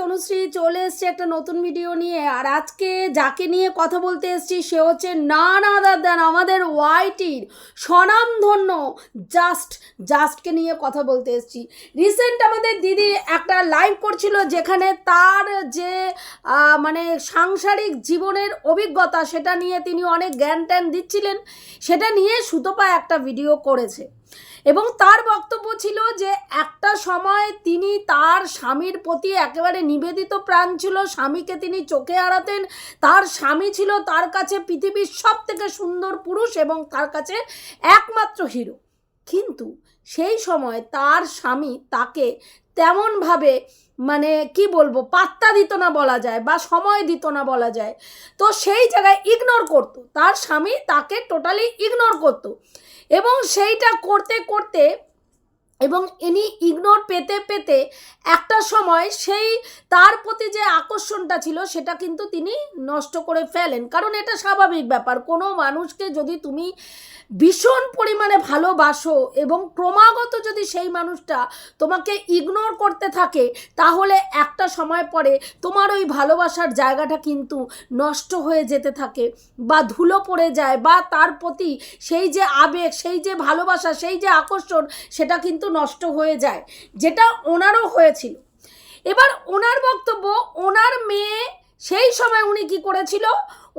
তনুশ্রী চলে এসছে একটা নতুন ভিডিও নিয়ে। আর আজকে যাকে নিয়ে কথা বলতে এসছি, সে হচ্ছে না না দাদান আমাদের ওয়াইটির স্বনামধন্য জাস্ট জাস্টকে নিয়ে কথা বলতে এসছি। রিসেন্ট আমাদের দিদি একটা লাইভ করছিল যেখানে তার যে মানে সাংসারিক জীবনের অভিজ্ঞতা, সেটা নিয়ে তিনি অনেক জ্ঞান ট্যান দিচ্ছিলেন। সেটা নিয়ে সুতপা একটা ভিডিও করেছে। এবং তার বক্তব্য ছিল যে একটা সময় তিনি তার স্বামীর প্রতি একেবারে নিবেদিত প্রাণ ছিল, স্বামীকে তিনি চোখে আড়াতেন, তার স্বামী ছিল তার কাছে পৃথিবীর সব থেকে সুন্দর পুরুষ এবং তার কাছে একমাত্র হিরো। কিন্তু সেই সময় তার স্বামী তাকে তেমনভাবে মানে কি বলব, পাত্তা দিত না বলা যায় বা সময় দিত না বলা যায়। তো সেই জায়গায় ইগনোর করত। তার স্বামী তাকে টোটালি ইগনোর করত। এবং সেইটা করতে করতে এবং ইনি ইগনোর পেতে পেতে একটা সময় সেই তার প্রতি যে আকর্ষণটা ছিল সেটা কিন্তু তিনি নষ্ট করে ফেলেন। কারণ এটা স্বাভাবিক ব্যাপার। কোনো মানুষকে যদি তুমি ভীষণ পরিমাণে ভালোবাসো এবং ক্রমাগত যদি সেই মানুষটা তোমাকে ইগনোর করতে থাকে, তাহলে একটা সময় পরে তোমার ওই ভালোবাসার জায়গাটা কিন্তু নষ্ট হয়ে যেতে থাকে বা ধুলো পড়ে যায় বা তার প্রতি সেই যে আবেগ, সেই যে ভালোবাসা, সেই যে আকর্ষণ, সেটা কিন্তু নষ্ট হয়ে যায়, যেটা ওনারও হয়েছিল। এবার ওনার বক্তব্য, ওনার মেয়ে সেই সময় উনি কি করেছিল?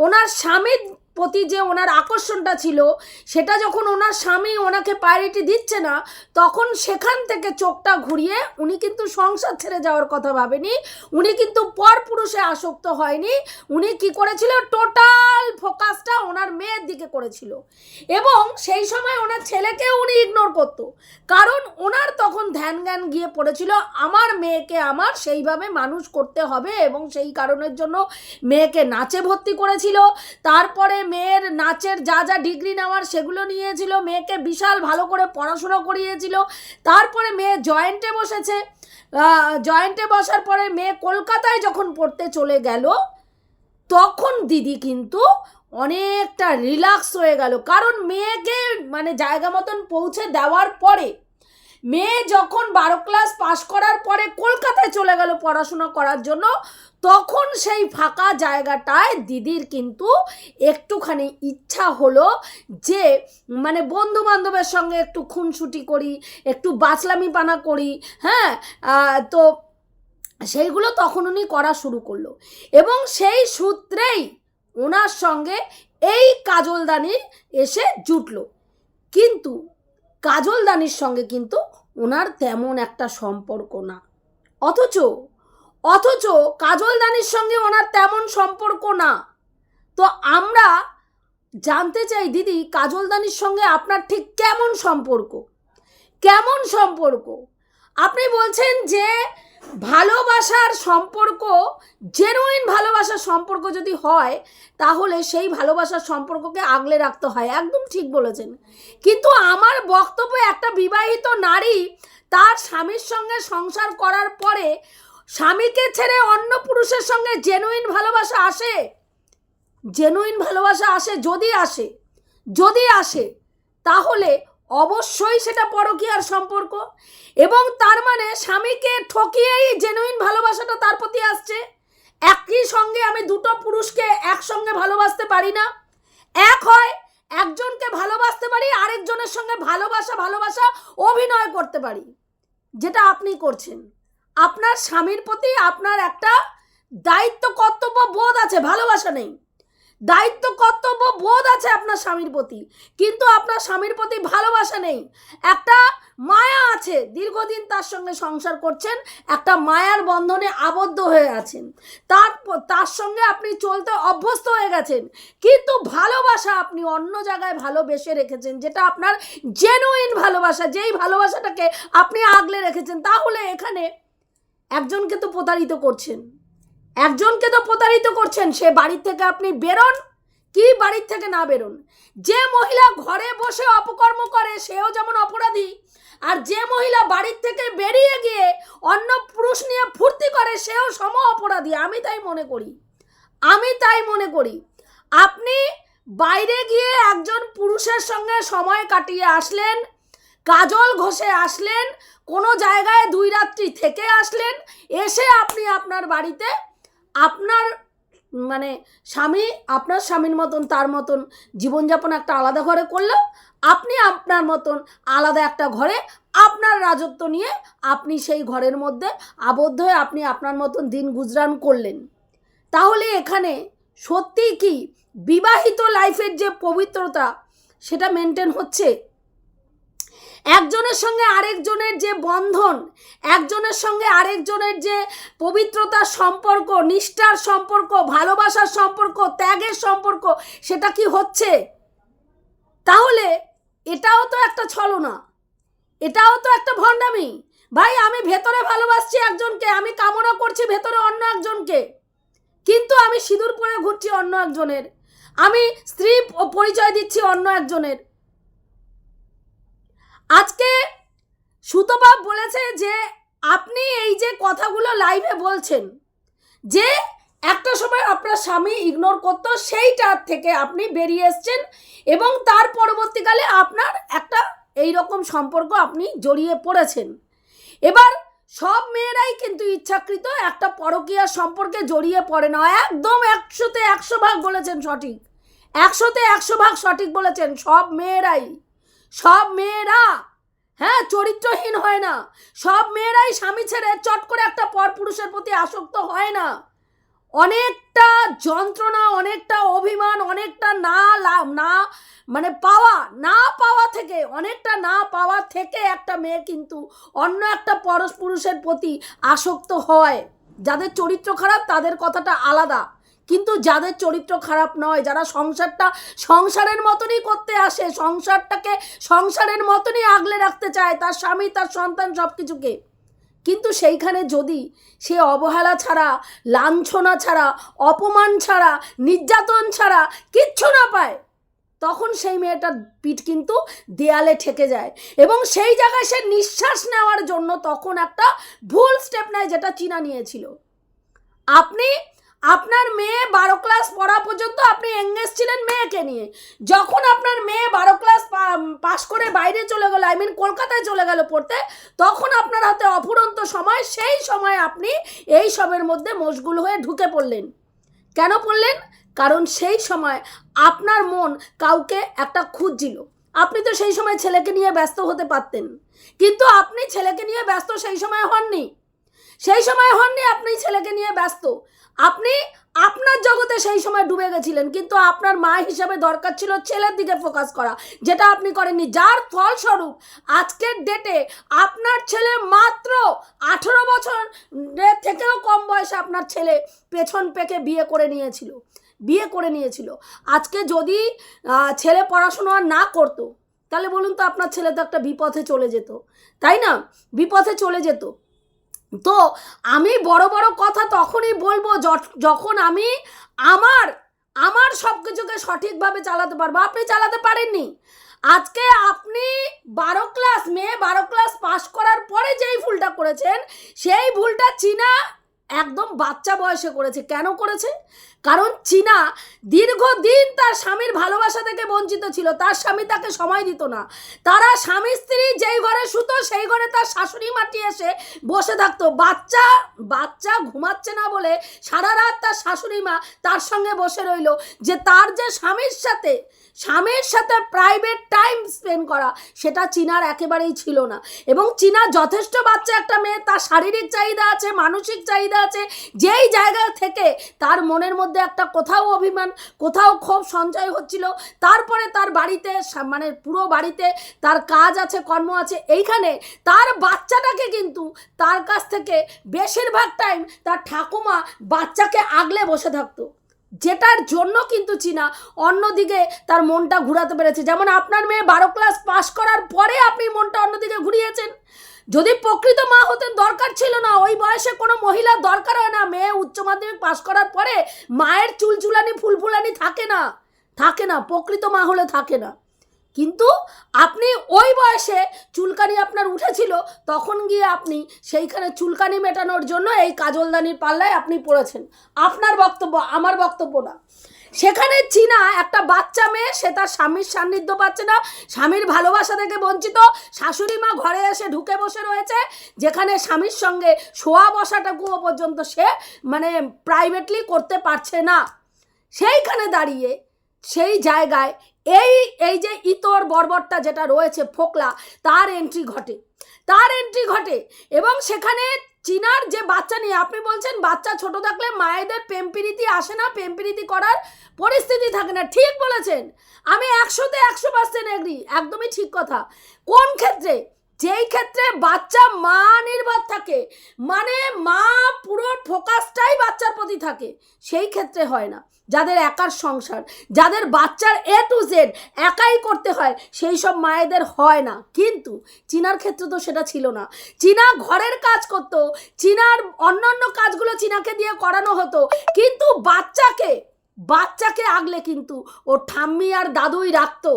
ওনার স্বামীর প্রতি যে ওনার আকর্ষণটা ছিল, সেটা যখন ওনার স্বামী ওনাকে প্রায়োরিটি দিচ্ছে না, তখন সেখান থেকে চোখটা ঘুরিয়ে উনি কিন্তু সংসার ছেড়ে যাওয়ার কথা ভাবেনি। উনি কিন্তু পর পুরুষে আসক্ত হয়নি। উনি কি করেছিল? টোটাল ফোকাসটা ওনার মেয়ের দিকে করেছিল। এবং সেই সময় ওনার ছেলেকে উনি ইগনোর করতো। কারণ ওনার তখন ধ্যান জ্ঞান গিয়ে পড়েছিল, আমার মেয়েকে আমার সেইভাবে মানুষ করতে হবে এবং সেই কারণের জন্য মেয়েকে নাচে ভর্তি করেছিল। তারপরে মেয়ের নাচের যা যা ডিগ্রি নেওয়ার সেগুলো নিয়েছিল, মেয়েকে বিশাল ভালো করে পড়াশোনা করিয়েছিল। তারপরে মেয়ে জয়েন্টে বসেছে। জয়েন্টে বসার পরে মেয়ে কলকাতায় যখন পড়তে চলে গেল, তখন দিদি কিন্তু অনেকটা রিল্যাক্স হয়ে গেল। কারণ মেয়েকে মানে জায়গা মতন পৌঁছে দেওয়ার পরে, মেয়ে যখন বারো ক্লাস পাশ করার পরে কলকাতায় চলে গেল পড়াশোনা করার জন্য তখন সেই ফাঁকা জায়গাটায় দিদির কিন্তু একটুখানি ইচ্ছা হলো যে মানে বন্ধু বান্ধবের সঙ্গে একটু খুনসুটি করি, একটু বাচলামি পানা করি হ্যাঁ? তো সেইগুলো তখন উনি করা শুরু করল। এবং সেই সূত্রেই ওনার সঙ্গে এই কাজলদানির এসে জুটলো। কিন্তু কাজলদানির সঙ্গে কিন্তু ওনার তেমন একটা সম্পর্ক না। অথচ অথচ কাজলদানির সঙ্গে ওনার তেমন সম্পর্ক না। তো আমরা জানতে চাই, দিদি কাজলদানির সঙ্গে আপনার ঠিক কেমন সম্পর্ক? কেমন সম্পর্ক? আপনি বলছেন যে ভালোবাসার সম্পর্ক জেনুইন ভালোবাসার সম্পর্ক যদি হয়, তাহলে সেই ভালোবাসার সম্পর্ককে আগলে রাখতে হয়। একদম ঠিক বলেছেন। কিন্তু আমার বক্তব্য একটা বিবাহিত নারী তার স্বামীর সঙ্গে সংসার করার পরে স্বামীকে ছেড়ে অন্য পুরুষের সঙ্গে জেনুইন ভালোবাসা আসে? জেনুইন ভালোবাসা আসে যদি আসে যদি আসে, তাহলে অবশ্যই সেটা পরকীয়ার সম্পর্ক। এবং তার মানে স্বামীকে ঠকিয়েই জেনুইন ভালোবাসাটা তার প্রতি আসছে। একই সঙ্গে আমি দুটো পুরুষকে একসঙ্গে ভালোবাসতে পারি না। এক হয় একজনকে ভালোবাসতে পারি, আরেকজনের সঙ্গে ভালোবাসা ভালোবাসা, অভিনয় করতে পারি। যেটা আপনি করছেন। আপনার স্বামীর প্রতি আপনার একটা দায়িত্ব, কর্তব্য, বোধ আছে, ভালোবাসা নেই। দায়িত্ব, কর্তব্য, বোধ আছে আপনার স্বামীর প্রতি, কিন্তু আপনার স্বামীর প্রতি ভালোবাসা নেই। একটা মায়া আছে, দীর্ঘদিন তার সঙ্গে সংসার করছেন, একটা মায়ার বন্ধনে আবদ্ধ হয়ে আছেন। তার তার সঙ্গে আপনি চলতে অভ্যস্ত হয়ে গেছেন, কিন্তু ভালোবাসা আপনি অন্য জায়গায় ভালোবেসে রেখেছেন, যেটা আপনার জেনুইন ভালোবাসা, যেই ভালোবাসাটাকে আপনি আগলে রেখেছেন, তাহলে এখানে একজনকে তো প্রতারিত করছেন। একজনকে তো প্রতারিত করছেন, সে বাড়ির থেকে আপনি বেরোন কি বাড়ির থেকে না বেরোন। যে মহিলা ঘরে বসে অপকর্ম করে, সেও যেমন অপরাধী, আর যে মহিলা বাড়ির থেকে বেরিয়ে গিয়ে অন্য পুরুষ নিয়ে ফুর্তি করে, সেও সম অপরাধী। আমি তাই মনে করি। আমি তাই মনে করি। আপনি বাইরে গিয়ে একজন পুরুষের সঙ্গে সময় কাটিয়ে আসলেন কাজল ঘষে আসলেন, কোনো জায়গায় দুই রাত্রি থেকে আসলেন, এসে আপনি আপনার বাড়িতে আপনার মানে স্বামী, আপনার স্বামীর মতন, তার মতন জীবনযাপন একটা আলাদা ঘরে করল, আপনি আপনার মতন আলাদা একটা ঘরে আপনার রাজত্ব নিয়ে আপনি সেই ঘরের মধ্যে আবদ্ধ হয়ে আপনি আপনার মতন দিন গুজরান করলেন। তাহলে এখানে সত্যি কি বিবাহিত লাইফের যে পবিত্রতা, সেটা মেনটেন হচ্ছে? একজনের সঙ্গে আরেকজনের যে বন্ধন, একজনের সঙ্গে আরেকজনের যে পবিত্রতার সম্পর্ক, নিষ্ঠার সম্পর্ক, ভালোবাসার সম্পর্ক, ত্যাগের সম্পর্ক, সেটা কি হচ্ছে? তাহলে এটাও তো একটা ছলনা, এটাও তো একটা ভণ্ডামি। ভাই, আমি ভেতরে ভালোবাসছি একজনকে, আমি কামনা করছি ভেতরে অন্য একজনকে, কিন্তু আমি সিঁদুর পরে ঘুরছি অন্য একজনের, আমি স্ত্রী পরিচয় দিচ্ছি অন্য একজনের আজকে সুতবাব বলেছে যে আপনি এই যে কথাগুলো লাইভে বলছেন, যে একটা সময় আপনার স্বামী ইগনোর করতো সেইটার থেকে আপনি বেরিয়ে এসছেন এবং তার পরবর্তীকালে আপনার একটা এই রকম সম্পর্ক আপনি জড়িয়ে পড়েছেন। এবার সব মেয়েরাই কিন্তু ইচ্ছাকৃত একটা পরকীয়ার সম্পর্কে জড়িয়ে পড়ে না। একদম একশোতে একশো ভাগ বলেছেন সঠিক। একশোতে একশো ভাগ সঠিক বলেছেন সব মেয়েরাই। সব মেয়েরা হ্যাঁ চরিত্রহীন হয় না। সব মেয়েরাই স্বামী ছেড়ে চট করে একটা পরপুরুষের প্রতি আসক্ত হয় না। অনেকটা যন্ত্রণা, অনেকটা অভিমান, অনেকটা না লাভ না মানে পাওয়া, না পাওয়া থেকে, অনেকটা না পাওয়া থেকে একটা মেয়ে কিন্তু অন্য একটা পরশ পুরুষের প্রতি আসক্ত হয়। যাদের চরিত্র খারাপ, তাদের কথাটা আলাদা। কিন্তু যাদের চরিত্র খারাপ নয়, যারা সংসারটা সংসারের মতনই করতে আসে, সংসারটাকে সংসারের মতনই আগলে রাখতে চায়, তার স্বামী, তার সন্তান সব কিছুকে কিন্তু সেইখানে যদি সে অবহেলা ছাড়া, লাঞ্ছনা ছাড়া, অপমান ছাড়া, নির্যাতন ছাড়া কিচ্ছু না পায়, তখন সেই মেয়েটার পিঠ কিন্তু দেয়ালে ঠেকে যায় এবং সেই জায়গায় সে নিঃশ্বাস নেওয়ার জন্য তখন একটা ভুল স্টেপ নেয় যেটা চীনা নিয়েছিল। আপনি আপনার মেয়ে বারো ক্লাস পড়া পর্যন্ত আপনি এঙ্গেজ ছিলেন মেয়েকে নিয়ে। যখন আপনার মেয়ে বারো ক্লাস পাশ করে বাইরে চলে গেল আই মিন কলকাতায় চলে গেল পড়তে, তখন আপনার হাতে অফুরন্ত সময়, সেই সময় আপনি এই সবের মধ্যে মশগুল হয়ে ঢুকে পড়লেন। কেন পড়লেন? কারণ সেই সময় আপনার মন কাউকে একটা খুঁজছিল। আপনি তো সেই সময় ছেলেকে নিয়ে ব্যস্ত হতে পারতেন। কিন্তু আপনি ছেলেকে নিয়ে ব্যস্ত সেই সময় হননি। সেই সময় হননি আপনি ছেলেকে নিয়ে ব্যস্ত। আপনি আপনার জগতে সেই সময় ডুবে গেছিলেন, কিন্তু আপনার মা হিসাবে দরকার ছিল ছেলের দিকে ফোকাস করা, যেটা আপনি করেননি। যার ফলস্বরূপ, আজকের ডেটে আপনার ছেলে মাত্র আঠেরো বছর থেকেও কম বয়সে আপনার ছেলে পেছন পেকে বিয়ে করে নিয়েছিল, বিয়ে করে নিয়েছিল। আজকে যদি ছেলে পড়াশোনা না করতো, তাহলে বলুন তো আপনার ছেলে তো একটা বিপথে চলে যেত, তাই না? বিপথে চলে যেত। তো আমি বড় বড় কথা তখনই বলব যখন আমি আমার আমার সব কিছুকে সঠিকভাবে চালাতে পারব। আপনি চালাতে পারেননি। আজকে আপনি বারো ক্লাস মেয়ে বারো ক্লাস পাশ করার পরে যেই ভুলটা করেছেন, সেই ভুলটা চীনা একদম বাচ্চা বয়সে করেছে। কেন করেছে? কারণ চীনা দীর্ঘদিন তার স্বামীর ভালোবাসা থেকে বঞ্চিত ছিল। তার স্বামী তাকে সময় দিত না। তারা স্বামী, স্ত্রী যেই ঘরে শুতো, সেই ঘরে তার শাশুড়ি মাটি এসে বসে থাকতো। বাচ্চা বাচ্চা ঘুমাচ্ছে না বলে সারা রাত তার শাশুড়ি মা তার সঙ্গে বসে রইল যে তার যে স্বামীর সাথে স্বামীর সাথে প্রাইভেট টাইম স্পেন্ড করা, সেটা চীনার একেবারেই ছিল না। এবং চীনা যথেষ্ট বাচ্চা একটা মেয়ে, তার শারীরিক চাহিদা আছে, মানসিক চাহিদা আছে, যেই জায়গা থেকে তার মনের মধ্যে একটা কোথাও অভিমান, কোথাও ক্ষোভ সঞ্চয় হচ্ছিল। তারপরে তার বাড়িতে মানে পুরো বাড়িতে তার কাজ আছে, কর্ম আছে। এইখানে তার বাচ্চাটাকে কিন্তু তার কাছ থেকে বেশিরভাগ টাইম তার ঠাকুমা বাচ্চাকে আগলে বসে থাকতো। যেটার জন্য কিন্তু চীনা অন্যদিকে তার মনটা ঘুরাতে পেরেছে। যেমন আপনার মেয়ে বারো ক্লাস পাশ করার পরে আপনি মনটা অন্যদিকে ঘুরিয়েছেন। যদি প্রকৃত মা হতে দরকার ছিল না, ওই বয়সে কোনো মহিলার দরকার হয় না। মেয়ে উচ্চ মাধ্যমিক পাশ করার পরে মায়ের চুলচুলানি, ফুলফুলানি থাকে না। থাকে না, প্রকৃত মা হলে থাকে না। কিন্তু আপনি ওই বয়সে চুলকানি আপনার উঠেছিল, তখন গিয়ে আপনি সেইখানে চুলকানি মেটানোর জন্য এই কাজলদানির পাল্লায় আপনি পড়েছেন। আপনার বক্তব্য, আমার বক্তব্য না। সেখানে চীনা একটা বাচ্চা মেয়ে, সে তার স্বামীর সান্নিধ্য পাচ্ছে না, স্বামীর ভালোবাসা থেকে বঞ্চিত। শাশুড়ি মা ঘরে এসে ঢুকে বসে রয়েছে, যেখানে স্বামীর সঙ্গে শোয়া বসাটাকুও পর্যন্ত সে মানে প্রাইভেটলি করতে পারছে না। সেইখানে দাঁড়িয়ে সেই জায়গায় এই এই যে ইতর বর্বরটা যেটা রয়েছে ফোকলা, তার এন্ট্রি ঘটে। তার এন্ট্রি ঘটে এবং সেখানে চীনার যে বাচ্চা নিয়ে, আপনি বলছেন বাচ্চা ছোট থাকলে মায়েদের প্রেমপিরিতি আসে না প্রেমপিরিতি করার পরিস্থিতি থাকে না। ঠিক বলেছেন। আমি একশোতে একশো পার্সেন্ট এগ্রি একদমই ঠিক কথা। কোন ক্ষেত্রে? যেই ক্ষেত্রে বাচ্চা মা নির্ভর থাকে মানে মা পুরো ফোকাসটাই বাচ্চার প্রতি থাকে, সেই ক্ষেত্রে হয় না। যাদের একার সংসার, যাদের বাচ্চার এ টু জেড একাই করতে হয়, সেই সব মায়েদের হয় না। কিন্তু চীনার ক্ষেত্রে তো সেটা ছিল না। চীনা ঘরের কাজ করতো, চীনার অন্যান্য কাজগুলো চীনাকে দিয়ে করানো হতো, কিন্তু বাচ্চাকে বাচ্চাকে আগলে কিন্তু ও ঠাম্মি আর দাদুই রাখতো।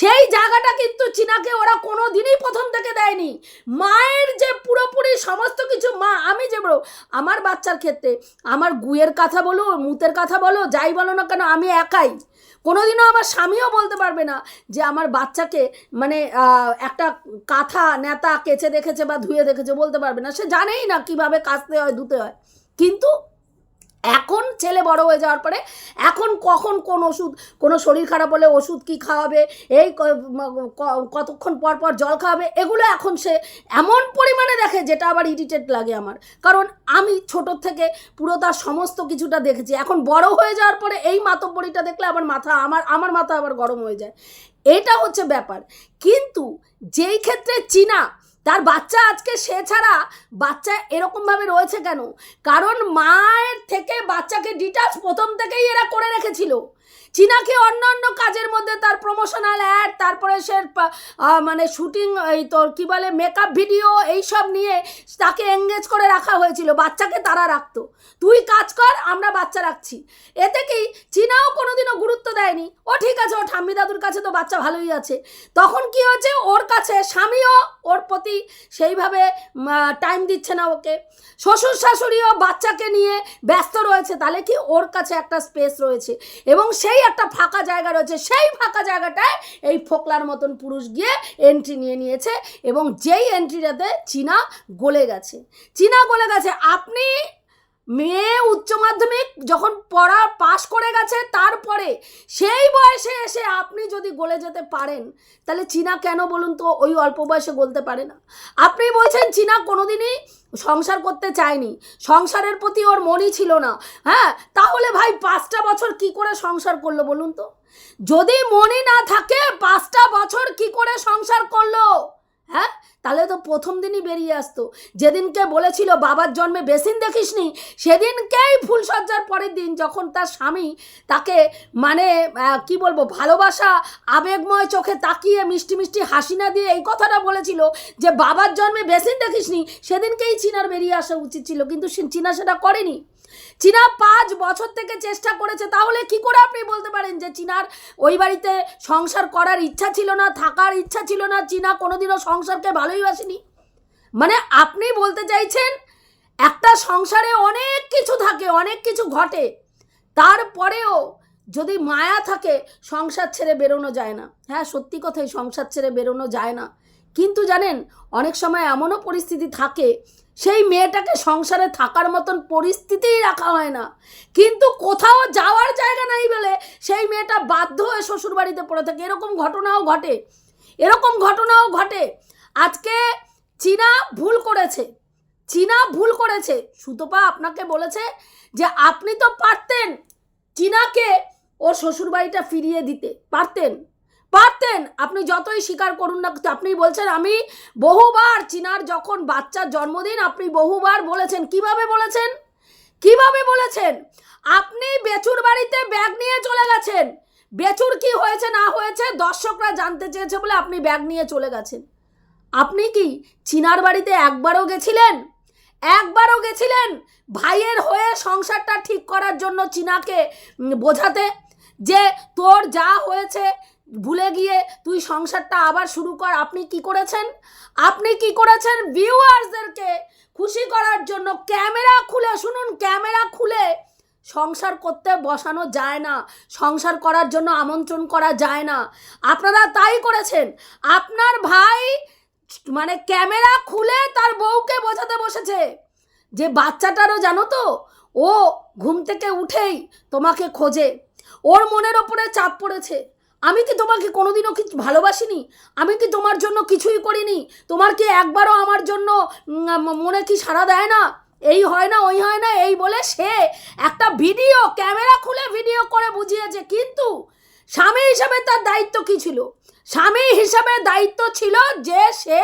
সেই জায়গাটা কিন্তু চীনাকে ওরা কোনো দিনই প্রথম থেকে দেয়নি। মায়ের যে পুরোপুরি সমস্ত কিছু, মা, আমি যে বলো আমার বাচ্চার ক্ষেত্রে আমার গুয়ের কথা বলো মুতের কথা বলো, যাই বলো না কেন, আমি একাই। কোনোদিনও আমার স্বামীও বলতে পারবে না যে আমার বাচ্চাকে মানে একটা কাঁথা নেতা কেচে দেখেছে বা ধুয়ে দেখেছে বলতে পারবে না। সে জানেই না কীভাবে কাচতে হয়, ধুতে হয়। কিন্তু এখন ছেলে বড় হয়ে যাওয়ার পরে এখন কখন কোন ওষুধ, কোনো শরীর খারাপ হলে ওষুধ কি খাওয়াবে, এই কতক্ষণ পর পর জল খাওয়াবে, এগুলো এখন সে এমন পরিমাণে দেখে যেটা আবার ইরিটেট লাগে আমার। কারণ আমি ছোট থেকে পুরো তার সমস্ত কিছুটা দেখেছি। এখন বড় হয়ে যাওয়ার পরে এই মাতব্বরিটা দেখলে আবার মাথা, আমার আমার মাথা আবার গরম হয়ে যায়। এটা হচ্ছে ব্যাপার। কিন্তু যেই ক্ষেত্রে চীনা তার বাচ্চা আজকে সে ছাড়া বাচ্চা এরকমভাবে রয়েছে কেন? কারণ মায়ের থেকে বাচ্চাকে ডিটাচ প্রথম থেকেই এরা করে রেখেছিল। চীনাকে অন্য অন্য কাজের মধ্যে তার প্রমোশনাল অ্যাড তারপরে সে মানে শুটিং এই তোর কী বলে মেকআপ ভিডিও এইসব নিয়ে তাকে এঙ্গেজ করে রাখা হয়েছিল। বাচ্চাকে তারা রাখতো। তুই কাজ কর, আমরা বাচ্চা রাখছি। এতে কি চীনাও কোনোদিনও গুরুত্ব দেয়নি? ও ঠিক আছে, ও ঠাম্মি দাদুর কাছে তো বাচ্চা ভালোই আছে। তখন কি হয়েছে? ওর কাছে স্বামীও ওর প্রতি সেইভাবে টাইম দিচ্ছে না ওকে। শ্বশুর শাশুড়িও বাচ্চাকে নিয়ে ব্যস্ত রয়েছে। তাহলে কি ওর কাছে একটা স্পেস রয়েছে? এবং সেই একটা ফাঁকা জায়গা রয়েছে, সেই ফাঁকা জায়গাটায় এই ফোকলার মতন পুরুষ গিয়ে এন্ট্রি নিয়ে নিয়েছে এবং যেই এন্ট্রিটাতে চীনা গলে গেছে। চীনা গলে গেছে, আপনি মেয়ে উচ্চ মাধ্যমিক যখন পড়া পাশ করে গেছে তারপরে সেই বয়সে এসে আপনি যদি গলে যেতে পারেন, তাহলে চীনা কেন বলুন তো? ওই অল্প বয়সে গলতে পারে না। আপনি বলছেন চীনা কোনোদিনই সংসার করতে চায়নি। সংসারের প্রতি ওর মনই ছিল না। হ্যাঁ তাহলে ভাই পাঁচটা বছর কি করে সংসার করল বলুন তো? যদি মনই না থাকে, পাঁচটা বছর কি করে সংসার করল? হ্যাঁ তাহলে তো প্রথম দিনই বেরিয়ে আসতো। যেদিনকে বলেছিল, বাবার জন্মে বেসিন দেখিসনি? সেদিনকেই ফুলসজ্জার পরের দিন যখন তার স্বামী তাকে মানে কি বলব, ভালোবাসা, আবেগময় চোখে তাকিয়ে মিষ্টি মিষ্টি হাসি না দিয়ে এই কথাটা বলেছিল যে, বাবার জন্মে বেসিন দেখিসনি? সেদিনকেই চীনার বেরিয়ে আসা উচিত ছিল, কিন্তু চীনা সেটা করেনি। চীনা পাঁচ বছর থেকে চেষ্টা করেছে, তাহলে কি করে আপনি বলতে পারেন যে চীনার ওই বাড়িতে সংসার করার ইচ্ছা ছিল না, থাকার ইচ্ছা ছিল না, চীনা কোনোদিনও সংসারকে ভালোই বাসেনি? মানে আপনি বলতে চাইছেন, একটা সংসারে অনেক কিছু থাকে, অনেক কিছু ঘটে, তারপরেও যদি মায়া থাকে, সংসার ছেড়ে বেরোনো যায় না। হ্যাঁ সত্যি কথাই, সংসার ছেড়ে বেরোনো যায় না। কিন্তু জানেন, অনেক সময় এমনও পরিস্থিতি থাকে সেই মেয়েটাকে সংসারে থাকার মতন পরিস্থিতিই রাখা হয় না। কিন্তু কোথাও যাওয়ার জায়গা নাই বলে সেই মেয়েটা বাধ্য হয়ে শ্বশুরবাড়িতে পড়ে থাকে। এরকম ঘটনাও ঘটে। এরকম ঘটনাও ঘটে। আজকে চীনা ভুল করেছে। চীনা ভুল করেছে। সুতপা আপনাকে বলেছে যে আপনি তো পারতেন চীনাকে ওর শ্বশুরবাড়িটা ফিরিয়ে দিতে। পারতেন। পারতেন আপনি যতই স্বীকার করুন না, আপনি বলছেন, আমি বহুবার চিনার যখন বাচ্চার জন্মদিন, আপনি বহুবার বলেছেন। কীভাবে বলেছেন? কীভাবে বলেছেন? আপনি বেচুর বাড়িতে ব্যাগ নিয়ে চলে গেছেন। বেচুর কি হয়েছে, না হয়েছে, দর্শকরা জানতে চেয়েছে বলে আপনি ব্যাগ নিয়ে চলে গেছেন। আপনি কি চিনার বাড়িতে একবারও গেছিলেন? একবারও গেছিলেন ভাইয়ের হয়ে সংসারটা ঠিক করার জন্য চিনাকে বোঝাতে যে তোর যা হয়েছে ভুলে গিয়ে তুই সংসারটা আবার শুরু কর, আপনি কি করেছেন? আপনি কি করেছেন? ভিউয়ার্সদেরকে খুশি করার জন্য ক্যামেরা খুলে, শুনুন, ক্যামেরা খুলে। সংসার করতে বসানো যায় না, সংসার করার জন্য আমন্ত্রণ করা যায় না। আপনারা তাই করেছেন। আপনার ভাই মানে ক্যামেরা খুলে তার বউকে বোঝাতে বসেছে। যে বাচ্চাটারও জানো তো, ও ঘুম থেকে উঠেই তোমাকে খোঁজে। ওর মনের ওপরে চাপ পড়েছে। আমি কি তোমাকে কোনোদিনও কি ভালোবাসিনি? আমি কি তোমার জন্য কিছুই করিনি? তোমার কি একবারও আমার জন্য মনে কি সাড়া দেয় না? এই হয় না, ওই হয় না, এই বলে সে একটা ভিডিও, ক্যামেরা খুলে ভিডিও করে বুঝিয়েছে। কিন্তু স্বামী হিসাবে তার দায়িত্ব কি ছিল? স্বামী হিসাবে দায়িত্ব ছিল যে সে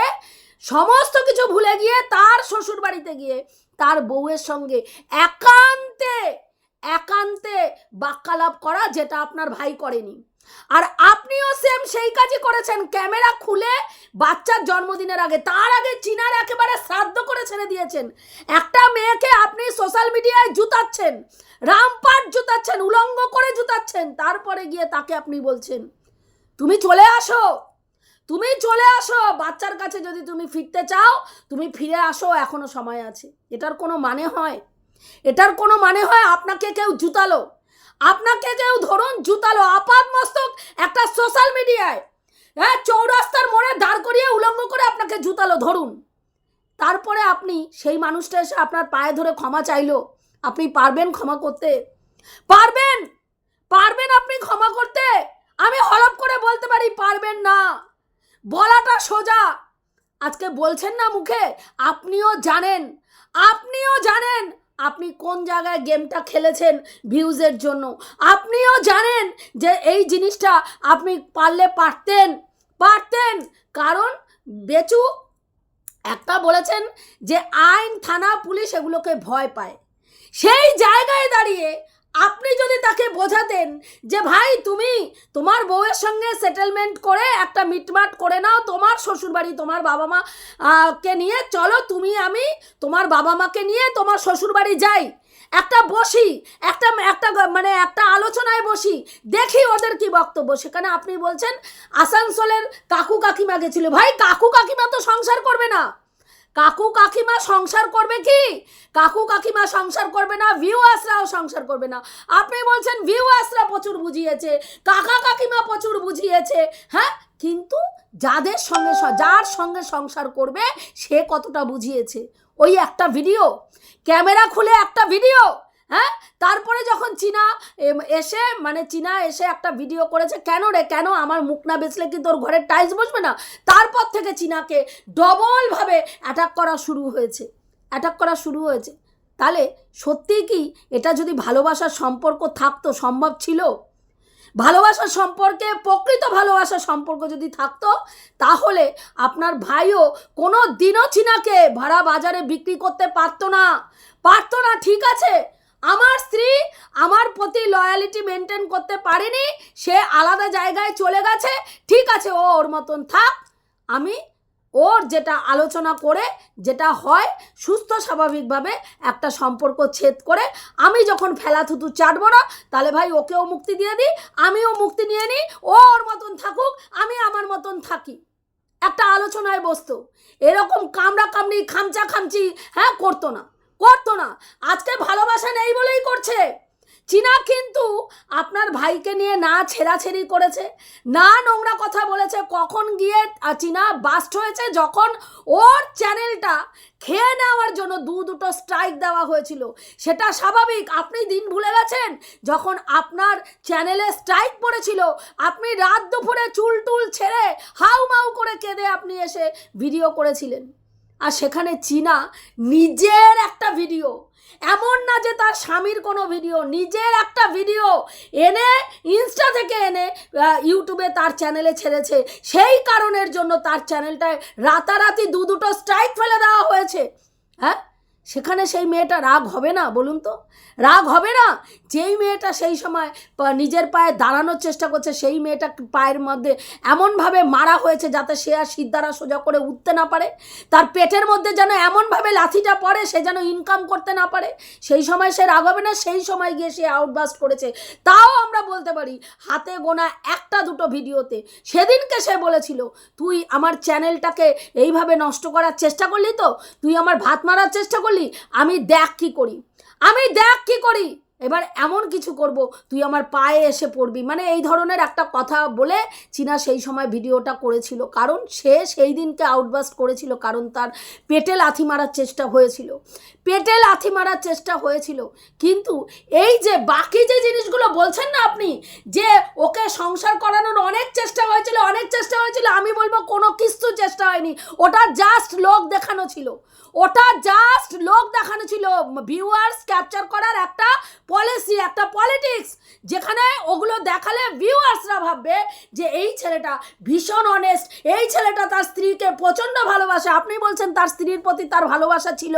সমস্ত কিছু ভুলে গিয়ে তার শ্বশুর বাড়িতে গিয়ে তার বউয়ের সঙ্গে একান্তে একান্তে বাক্যালাপ করা, যেটা আপনার ভাই করেনি। আর আপনিও সেম সেই কাজই করেছেন। ক্যামেরা খুলে বাচ্চার জন্মদিনের আগে, তার আগে চিনার একেবারে শ্রাদ্ধ করে ছেড়ে দিয়েছেন। একটা মেয়েকে আপনি সোশ্যাল মিডিয়ায় জুতাচ্ছেন, রামপাট জুতাচ্ছেন, উলঙ্গ করে জুতাচ্ছেন, তারপরে গিয়ে তাকে আপনি বলছেন, তুমি চলে আসো, তুমি চলে আসো, বাচ্চার কাছে যদি তুমি ফিরতে চাও, তুমি ফিরে আসো, এখনও সময় আছে। এটার কোনো মানে হয়? এটার কোনো মানে হয়? আপনাকে কেউ জুতালো? আপনাকে কেউ ধরুন জুতালো আপাত মস্তক একটা সোশ্যাল মিডিয়ায় হ্যাঁ চৌরাস্তার মোড়ে দাঁড় করিয়ে উলঙ্গ করে আপনাকে জুতালো ধরুন। তারপরে আপনি সেই মানুষটা এসে আপনার পায়ে ধরে ক্ষমা চাইলো। আপনি পারবেন ক্ষমা করতে? পারবেন! পারবেন আপনি ক্ষমা করতে? আমি হলপ করে বলতে পারি পারবেন না। বলাটা সোজা। আজকে বলছেন না মুখে, আপনিও জানেন। আপনিও জানেন আপনি কোন জায়গায় গেমটা খেলেছেন ভিউজের জন্য? আপনিও জানেন যে এই জিনিসটা আপনি পারলে পারতেন পারতেন। কারণ বেচু একটা বলেছেন যে আইন, থানা, পুলিশ এগুলোকে ভয় পায়। সেই জায়গায় দাঁড়িয়ে আপনি যদি তাকে বোঝাতেন যে ভাই তুমি তোমার বউয়ের সঙ্গে সেটেলমেন্ট করে একটা মিটমাট করে নাও তোমার শ্বশুরবাড়ি, তোমার বাবা মা কে নিয়ে, চলো তুমি, আমি তোমার বাবা মাকে নিয়ে তোমার শ্বশুরবাড়ি যাই। একটা বসি, একটা একটা মানে একটা আলোচনায় বসি, দেখি ওদের কি বক্তব্য। সেখানে আপনি বলছেন, আসানসোলের কাকু কাকিমা গেছিল। ভাই, কাকু কাকিমা তো সংসার করবে না। কাকু কাকিমা সংসার করবে কি? কাকু কাকিমা সংসার করবে না ভিউয়ার্সরাও সংসার করবে না। আপনি বলছেন ভিউয়ার্সরা প্রচুর বুঝিয়েছে, কাকা কাকিমা প্রচুর বুঝিয়েছে হ্যাঁ? কিন্তু যাদের সঙ্গে যার সঙ্গে সংসার করবে, সে কতটা বুঝিয়েছে? ওই একটা ভিডিও ক্যামেরা খুলে একটা ভিডিও হ্যাঁ? তারপরে যখন চীনা এসে মানে চীনা এসে একটা ভিডিও করেছে, কেন রে, কেন আমার মুখ না বেচলে কি তোর ঘরের টাইলস বসবে না? তারপর থেকে চীনাকে ডবলভাবে অ্যাটাক করা শুরু হয়েছে। অ্যাটাক করা শুরু হয়েছে। তাহলে সত্যিই কি এটা যদি ভালোবাসার সম্পর্ক থাকতো, সম্ভব ছিল? ভালোবাসার সম্পর্কে, প্রকৃত ভালোবাসার সম্পর্ক যদি থাকতো, তাহলে আপনার ভাইও কোনো দিনও চীনাকে ভাড়া বাজারে বিক্রি করতে পারতো না। পারতো না, ঠিক আছে আমার স্ত্রী আমার প্রতি লয়ালিটি মেনটেন করতে পারেনি, সে আলাদা জায়গায় চলে গেছে। ঠিক আছে, ও ওর মতন থাক। আমি ওর যেটা আলোচনা করে, যেটা হয়, সুস্থ স্বাভাবিকভাবে একটা সম্পর্ক ছেদ করে, আমি যখন ফেলা থুতু চাটবো না, তাহলে ভাই ওকেও মুক্তি দিয়ে দিই, আমিও মুক্তি নিয়ে নিই, ও ওর মতন থাকুক, আমি আমার মতন থাকি। একটা আলোচনায় বসতো। এরকম কামড়া কামড়ি খামচা খামচি হ্যাঁ করতো না। করতো না। আজকে ভালোবাসা নেই বলেই করছে। চীনা কিন্তু আপনার ভাইকে নিয়ে না ছেঁড়াছেড়ি করেছে, না নোংরা কথা বলেছে। কখন গিয়ে চীনা বাস্ট হয়েছে? যখন ওর চ্যানেলটা খেয়ে নেওয়ার জন্য দু দুটো স্ট্রাইক দেওয়া হয়েছিল। সেটা স্বাভাবিক। আপনি দিন ভুলে গেছেন? যখন আপনার চ্যানেলে স্ট্রাইক পড়েছিল, আপনি রাত দুপুরে চুল টুল ছেড়ে হাউ মাউ করে কেঁদে আপনি এসে ভিডিও করেছিলেন। আর সেখানে চীনা নিজের একটা ভিডিও। এমন না যে তার স্বামীর কোনো ভিডিও, নিজের একটা ভিডিও এনে ইনস্টা থেকে এনে ইউটিউবে তার চ্যানেলে ছেড়েছে। সেই কারণের জন্য তার চ্যানেলটায় রাতারাতি দু দুটো স্ট্রাইক ফেলে দেওয়া হয়েছে। হ্যাঁ? সেখানে সেই মেয়েটা রাগ হবে না, বলুন তো? রাগ হবে না? যেই মেয়েটা সেই সময় নিজের পায়ে দাঁড়ানোর চেষ্টা করছে, সেই মেয়েটা পায়ের মধ্যে এমনভাবে মারা হয়েছে যাতে সে আর সিদ্ধারা সোজা করে উঠতে না পারে। তার পেটের মধ্যে যেন এমনভাবে লাথিটা পড়ে, সে যেন ইনকাম করতে না পারে। সেই সময় সে রাগ হবে না, সেই সময় গিয়ে সে আউটবাস্ট করেছে। তাও আমরা বলতে পারি, হাতে গোনা একটা দুটো ভিডিওতে। সেদিনকে সে বলেছিল, তুই আমার চ্যানেলটাকে এইভাবে নষ্ট করার চেষ্টা করলি তো? তুই আমার ভাত মারার চেষ্টা করলি আমি দেখ কি করি। আমি দেখ কি করি। এবার এমন কিছু করব, তুই আমার পায়ে এসে পড়বি। মানে এই ধরনের একটা কথা বলে চীনা সেই সময় ভিডিওটা করেছিল। কারণ সে সেই দিনকে আউটবাস্ট করেছিল, কারণ তার পেটে লাথি মারার চেষ্টা হয়েছিল। পেটে লাথি মারার চেষ্টা হয়েছিল। কিন্তু এই যে বাকি যে জিনিসগুলো বলছেন না আপনি, যে ওকে সংসার করানোর অনেক চেষ্টা হয়েছিল, অনেক চেষ্টা হয়েছিল, আমি বলব কোনো কিছু চেষ্টা হয়নি। ওটা জাস্ট লোক দেখানো ছিল। ওটা জাস্ট লোক দেখানো ছিল। ভিউয়ার্স ক্যাপচার করার একটা পলিসি একটা পলিটিক্স যেখানে ওগুলো দেখালে ভিউয়ার্সরা ভাববে যে এই ছেলেটা ভীষণ অনেস্ট এই ছেলেটা তার স্ত্রীকে প্রচণ্ড ভালোবাসে। আপনি বলছেন তার স্ত্রীর প্রতি তার ভালোবাসা ছিল।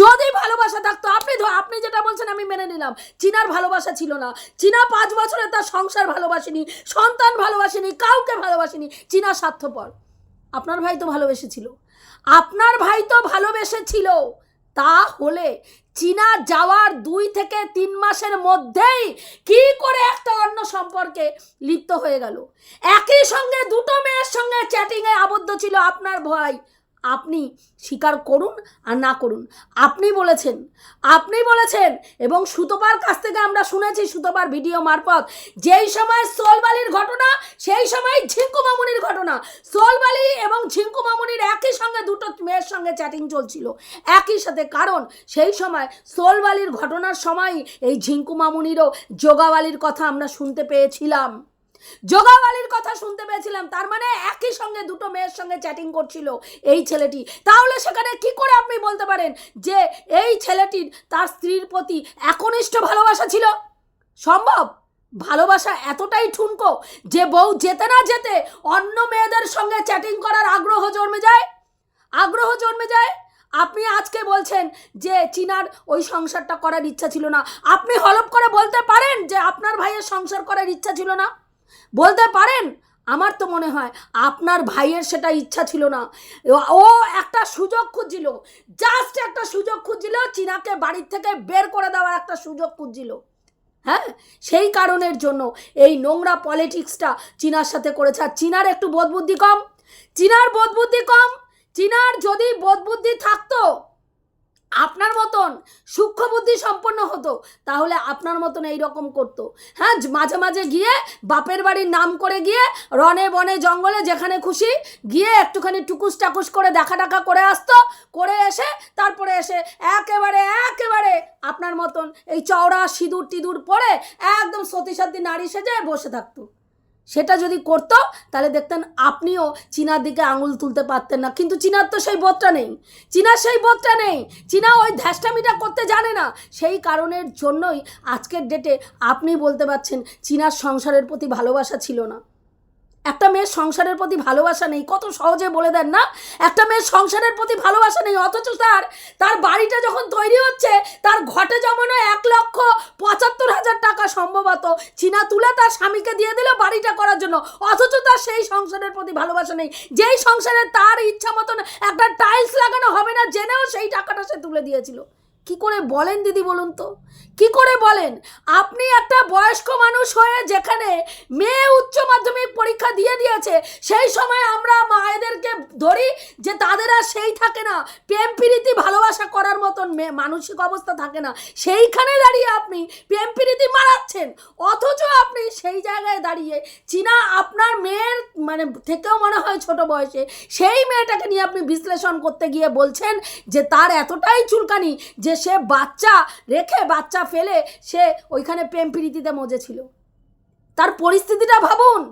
যদি ভালোবাসা থাকতো। আপনি আপনি যেটা বলছেন আমি মেনে নিলাম। চীনার ভালোবাসা ছিল না। চীনা পাঁচ বছরে তার সংসার ভালোবাসেনি, সন্তান ভালোবাসেনি, কাউকে ভালোবাসেনি। চীনা স্বার্থপর। আপনার ভাই তো ভালোবেসেছিল। আপনার ভাই তো ভালোবেসেছিল। তাহলে চীনা যাওয়ার দুই থেকে তিন মাসের মধ্যেই কি করে একটা অন্য সম্পর্কে লিপ্ত হয়ে গেল? একই সঙ্গে দুটো মেয়ের সঙ্গে চ্যাটিংয়ে আবদ্ধ ছিল আপনার ভাই। আপনি স্বীকার করুন আর না করুন। আপনি বলেছেন আপনি বলেছেন এবং সুতপার কাছ থেকে আমরা শুনেছি, সুতপার ভিডিও মারফত, যেই সময় সোলবালির ঘটনা, সেই সময় ঝিঙ্কু মামুনির ঘটনা। সোলবালি এবং ঝিঙ্কু মামুনির একই সঙ্গে দুটো মেয়ের সঙ্গে চ্যাটিং চলছিল। একই সাথে কারণ, সেই সময় সোলবালির ঘটনার সময় এই ঝিঙ্কু মামুনিরও যোগাওয়ালির কথা আমরা শুনতে পেয়েছিলাম। যোগাওয়ালির কথা শুনতে পেয়েছিলাম। তার মানে একই সঙ্গে দুটো মেয়ের সঙ্গে চ্যাটিং করছিল এই ছেলেটি। তাহলে সেখানে কি করে আপনি বলতে পারেন যে এই ছেলেটির তার স্ত্রীর প্রতি একনিষ্ঠ ভালোবাসা ছিল? সম্ভব? ভালোবাসা এতটাই ঠুনকো যে বউ যেতে না যেতে অন্য মেয়েদের সঙ্গে চ্যাটিং করার আগ্রহ জন্মে যায়? আগ্রহ জন্মে যায়? আপনি আজকে বলছেন যে চীনার ওই সংসারটা করার ইচ্ছা ছিল না। আপনি হলপ করে বলতে পারেন যে আপনার ভাইয়ের সংসার করার ইচ্ছা ছিল না? বলতে পারেন? আমার তো মনে হয় আপনার ভাইয়ের সেটা ইচ্ছা ছিল না। ও একটা সুযোগ খুঁজছিল। জাস্ট একটা সুযোগ খুঁজছিল, চীনাকে বাড়ির থেকে বের করে দেওয়ার একটা সুযোগ খুঁজছিল। হ্যাঁ? সেই কারণের জন্য এই নোংরা পলিটিক্সটা চীনার সাথে করেছে। আর চীনার একটু বোধবুদ্ধি কম। চীনার বোধবুদ্ধি কম। চীনার যদি বোধবুদ্ধি মতন সূক্ষ্ম বুদ্ধি সম্পন্ন হতো, তাহলে আপনার মতন এই রকম করতো। হ্যাঁ মাঝে মাঝে গিয়ে বাপের বাড়ির নাম করে গিয়ে রনে বনে জঙ্গলে যেখানে খুশি গিয়ে একটুখানি টুকুস টাকুস করে দেখা টাকা করে আসতো, করে এসে তারপরে এসে একেবারে একেবারে আপনার মতন এই চওড়া সিঁদুর টিঁদুর পরে একদম সতী সাথী নারী সেজে বসে থাকতো। সেটা যদি করতো, তাহলে দেখতেন আপনিও চীনার দিকে আঙুল তুলতে পারতেন না। কিন্তু চীনার তো সেই বোধটা নেই। চীনার সেই বোধটা নেই। চীনা ওই ধ্যাসটামিটা করতে জানে না। সেই কারণের জন্যই আজকের ডেটে আপনি বলতে পারছেন, চীনার সংসারের প্রতি ভালোবাসা ছিল না। একটা মেয়ের সংসারের প্রতি ভালোবাসা নেই, কত সহজে বলে দেন না? একটা মেয়ের সংসারের প্রতি ভালোবাসা নেই, অথচ তার তার বাড়িটা যখন তৈরি হচ্ছে, তার ঘটে জমানো এক লক্ষ পঁচাত্তর হাজার টাকা সম্ভবত। চীনা তুলে তার স্বামীকে দিয়ে দিল বাড়িটা করার জন্য, অথচ তার সেই সংসারের প্রতি ভালোবাসা নেই। যেই সংসারে তার ইচ্ছা মতন একটা টাইলস লাগানো হবে না, জেনেও সেই টাকাটা সে তুলে দিয়েছিল। কি করে বলেন দিদি বলুন তো? কি করে বলেন? আপনি একটা বয়স্ক মানুষ হয়ে যেখানে মেয়ে উচ্চ মাধ্যমিক পরীক্ষা দিয়ে দিয়েছে, সেই সময় আমরা মায়েদেরকে ধরি যে তাদের আর সেই থাকে না। প্রেম প্রীতি ভালোবাসা করার মতন মানসিক অবস্থা থাকে না। সেইখানে দাঁড়িয়ে আপনি প্রেম প্রীতি মারাচ্ছেন। অথচ আপনি সেই জায়গায় দাঁড়িয়ে চীনা আপনার মেয়ের মানে থেকেও মনে হয় ছোট বয়সে, সেই মেয়েটাকে নিয়ে আপনি বিশ্লেষণ করতে গিয়ে বলছেন যে তার এতটাই চুলকানি যে সে বাচ্চা রেখে বাচ্চা ফেলে সে ওইখানে প্রেম প্রীতিতে মজেছিল। তার পরিস্থিতিটা ভাবুন।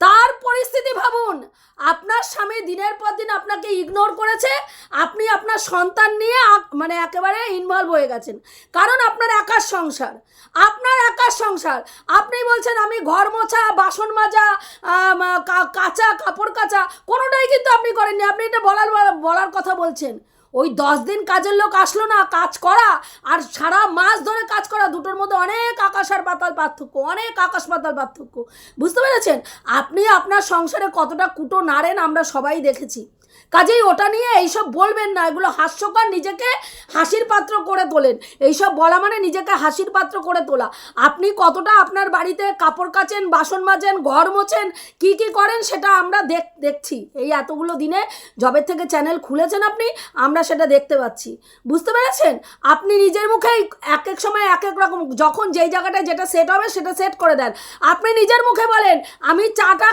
তার পরিস্থিতি ভাবুন। আপনার স্বামী দিনের পর দিন আপনাকে ইগনোর করেছে। আপনি আপনার সন্তান নিয়ে মানে একেবারে ইনভলভ হয়ে গেছেন। কারণ আপনার একার সংসার। আপনার একার সংসার। আপনি বলছেন, আমি ঘর মোছা, বাসন মাজা কাচা, কাপড় কাচা, কোনোটাই কিন্তু আপনি করেননি। আপনি এটা বলার বলার কথা বলছেন। ওই দশ দিন কাজের লোক আসলো না, কাজ করা আর সারা মাস ধরে কাজ করা, দুটোর মধ্যে অনেক আকাশ আর পাতাল পার্থক্য, অনেক আকাশ পাতাল পার্থক্য। বুঝতে পেরেছেন? আপনি আপনার সংসারে কতটা কুটো নাড়েন আমরা সবাই দেখেছি। কাজেই ওটা নিয়ে এইসব বলবেন না, এগুলো হাস্যকর নিজেকে হাসির পাত্র করে তোলেন। এইসব বলা মানে নিজেকে হাসির পাত্র করে তোলা। আপনি কতটা আপনার বাড়িতে কাপড় কাচেন, বাসন মাজেন, ঘর মোছেন, কি কি করেন সেটা আমরা দেখ, দেখছি। এই এতগুলো দিনে জবের থেকে চ্যানেল খুলেছেন আপনি, আমরা সেটা দেখতে পাচ্ছি। বুঝতে পেরেছেন? আপনি নিজের মুখেই এক এক সময় এক এক রকম, যখন যেই জায়গাটায় যেটা সেট হবে সেটা সেট করে দেন। আপনি নিজের মুখে বলেন, আমি চাটা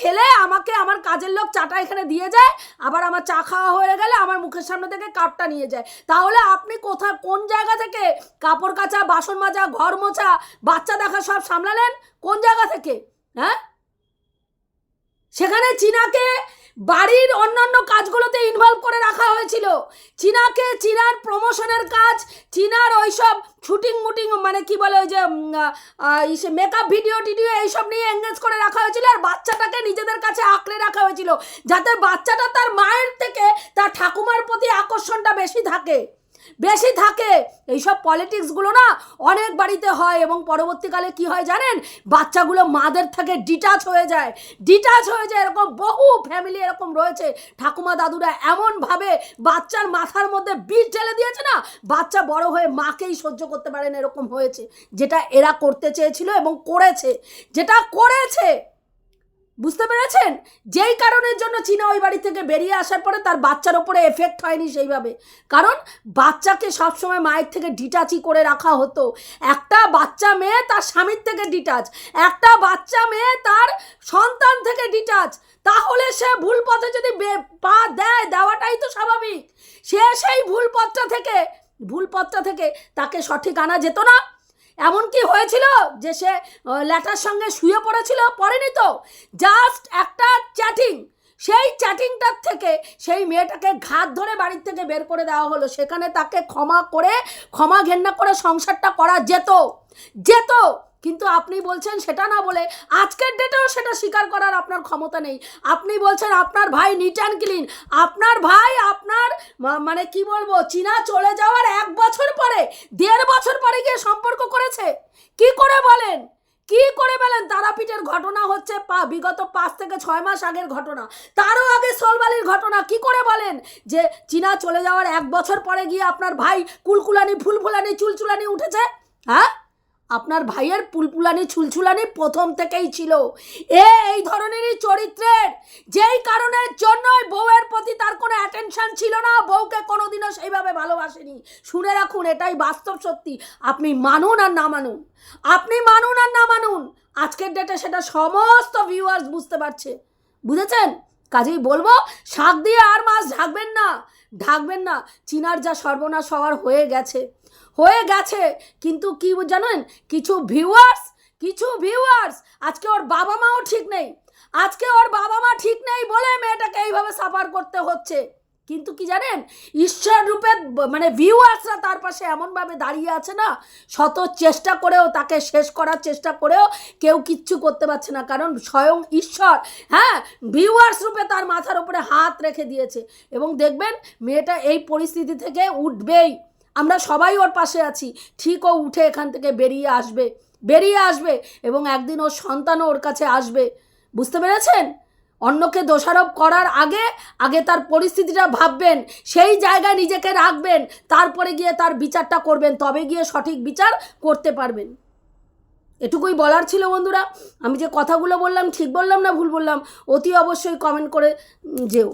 খেলে আমাকে আমার কাজের লোক চাটা এখানে দিয়ে যায়, আবার আমার চা খাওয়া হয়ে গেলে আমার মুখের সামনে থেকে কাপটা নিয়ে যায়। তাহলে আপনি কোথা কোন জায়গা থেকে কাপড় কাচা, বাসন মাজা, ঘর মোছা, বাচ্চা দেখা সব সামলালেন? কোন জায়গা থেকে? হ্যাঁ? সেখানে চীনাকে বাড়ির অন্যান্য কাজগুলোতে ইনভলভ করে রাখা হয়েছিল। চীনাকে চীনার প্রমোশনের কাজ, চীনার ওইসব শুটিং মুটিং মানে কি বলে ওই যে মেকআপ ভিডিও টিডিও এইসব নিয়ে এঙ্গেজ করে রাখা হয়েছিল আর বাচ্চাটাকে নিজেদের কাছে আঁকড়ে রাখা হয়েছিল, যাতে বাচ্চাটা তার মায়ের থেকে তার ঠাকুমার প্রতি আকর্ষণটা বেশি থাকে। বেশি থাকে। এইসব পলিটিক্সগুলো না অনেক বাড়িতে হয় এবং পরবর্তীকালে কি হয় জানেন? বাচ্চাগুলো মাদের থেকে ডিটাচ হয়ে যায়। ডিটাচ হয়ে যায় এরকম বহু ফ্যামিলি এরকম রয়েছে। ঠাকুমা দাদুরা এমনভাবে বাচ্চার মাথার মধ্যে বীজ ঢেলে দিয়েছে না? বাচ্চা বড় হয়ে মাকেই সহ্য করতে পারেন এরকম হয়েছে। যেটা এরা করতে চেয়েছিল এবং করেছে। যেটা করেছে বুঝতে পেরেছেন? যেই কারণের জন্য চীনা ওই বাড়ি থেকে বেরিয়ে আসার পরে তার বাচ্চার ওপরে এফেক্ট হয়নি সেইভাবে। কারণ বাচ্চাকে সবসময় মায়ের থেকে ডিটাচই করে রাখা হতো। একটা বাচ্চা মেয়ে তার স্বামীর থেকে ডিটাচ একটা বাচ্চা মেয়ে তার সন্তান থেকে ডিটাচ তাহলে সে ভুল পথে যদি পা দেয়, দেওয়াটাই তো স্বাভাবিক। সে সেই ভুল পথটা থেকে ভুল পথটা থেকে তাকে সঠিক আনা যেত না। এমন কি হয়েছিল যে সে ল্যাটার সঙ্গে শুয়ে পড়েছিল? পড়েনি তো। জাস্ট একটা চ্যাটিং। সেই চ্যাটিংটার থেকে সেই মেয়েটাকে ঘাত ধরে বাড়ির থেকে বের করে দেওয়া হলো। সেখানে তাকে ক্ষমা করে, ক্ষমা ঘেন্না করে সংসারটা করা যেত। যেত। কিন্তু আপনি বলছেন সেটা না বলে আজকের ডেটেও সেটা স্বীকার করার আপনার ক্ষমতা নেই। আপনি বলছেন আপনার ভাই নিট অ্যান্ড ক্লিন আপনার ভাই আপনার মানে কি বলব, চীনা চলে যাওয়ার এক বছর পরে, দেড় বছর পরে গিয়ে সম্পর্ক করেছে। কি করে বলেন? কি করে বলেন? তারাপীঠের ঘটনা হচ্ছে পা, বিগত পাঁচ থেকে ছয় মাস আগের ঘটনা। তারও আগে সোলবালির ঘটনা। কি করে বলেন যে চীনা চলে যাওয়ার এক বছর পরে গিয়ে আপনার ভাই কুলকুলানি, ফুলফুলানি, চুলচুলানি উঠেছে? হ্যাঁ? আপনার ভাইয়ের পুলপুলানি ছুলছুলানি প্রথম থেকেই ছিল। এ, এই ধরনেরই চরিত্রের যেই কারণের জন্যই বউয়ের প্রতি তার কোনো অ্যাটেনশন ছিল না, বউকে কোনোদিনও সেইভাবে ভালোবাসেনি। শুনে রাখুন, এটাই বাস্তব সত্যি। আপনি মানুন আর না মানুন। আপনি মানুন আর না মানুন। আজকের ডেটে সেটা সমস্ত ভিউয়ার্স বুঝতে পারছে। বুঝেছেন? কাজেই বলব, শাক দিয়ে আর মাছ ঢাকবেন না। ঢাকবেন না, চীনার যা সর্বনাশ হওয়ার হয়ে গেছে। হয়ে গেছে, কিন্তু কি জানেন? কিছু ভিউয়ার্স কিছু ভিউয়ার্স আজকে ওর বাবা মাও ঠিক নেই। আজকে ওর বাবা মা ঠিক নেই বলে মেয়েটাকে এইভাবে সাফার করতে হচ্ছে। কিন্তু কি জানেন? ঈশ্বর রূপে মানে ভিউয়ার্সরা তার পাশে এমনভাবে দাঁড়িয়ে আছে না, শত চেষ্টা করেও তাকে শেষ করার চেষ্টা করেও কেউ কিচ্ছু করতে পারছে না। কারণ স্বয়ং ঈশ্বর হ্যাঁ ভিউয়ার্স রূপে তার মাথার উপরে হাত রেখে দিয়েছে। এবং দেখবেন, মেয়েটা এই পরিস্থিতি থেকে উঠবেই। আমরা সবাই ওর পাশে আছি। ঠিক ও উঠে এখান থেকে বেরিয়ে আসবে। বেরিয়ে আসবে এবং একদিন ওর সন্তানও ওর কাছে আসবে। বুঝতে পেরেছেন? অন্যকে দোষারোপ করার আগে আগে তার পরিস্থিতিটা ভাববেন, সেই জায়গায় নিজেকে রাখবেন, তারপরে গিয়ে তার বিচারটা করবেন, তবে গিয়ে সঠিক বিচার করতে পারবেন। এটুকুই বলার ছিল বন্ধুরা। আমি যে কথাগুলো বললাম, ঠিক বললাম না ভুল বললাম, অতি অবশ্যই কমেন্ট করে যেও।